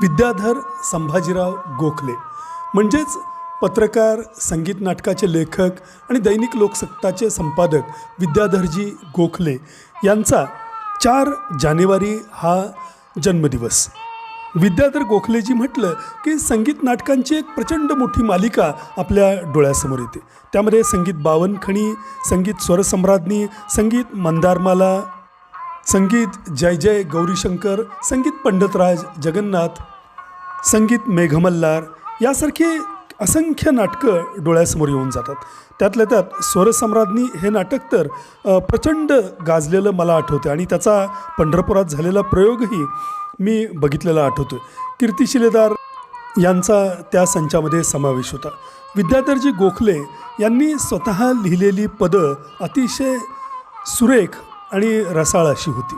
विद्याधर संभाजीराव गोखले. म्हणजेच पत्रकार संगीत नाटकाचे लेखक आणि दैनिक लोकसत्ताचे संपादक विद्याधरजी गोखले यांचा चार जानेवारी हा जन्मदिवस. विद्याधर गोखलेजी म्हटलं की संगीत नाटकांची एक प्रचंड मोठी मालिका आपल्या डोळ्यासमोर येते. त्यामध्ये संगीत बावनखणी संगीत स्वरसम्राज्ञी संगीत मंदारमाला संगीत जय जय गौरीशंकर संगीत पंडितराज जगन्नाथ संगीत मेघमल्लार यासारखे असंख्य नाटकं डोळ्यासमोर येऊन जातात. त्यातल्या त्यात स्वरसम्राज्ञी हे नाटक तर प्रचंड गाजलेलं मला आठवतं आणि त्याचा पंढरपुरात झालेला प्रयोगही मी बघितलेला आठवतो आहे कीर्तिशिलेदार यांचा त्या संचामध्ये समावेश होता. विद्याधरजी गोखले यांनी स्वतः लिहिलेली पदं अतिशय सुरेख आणि रसाळ अशी होती.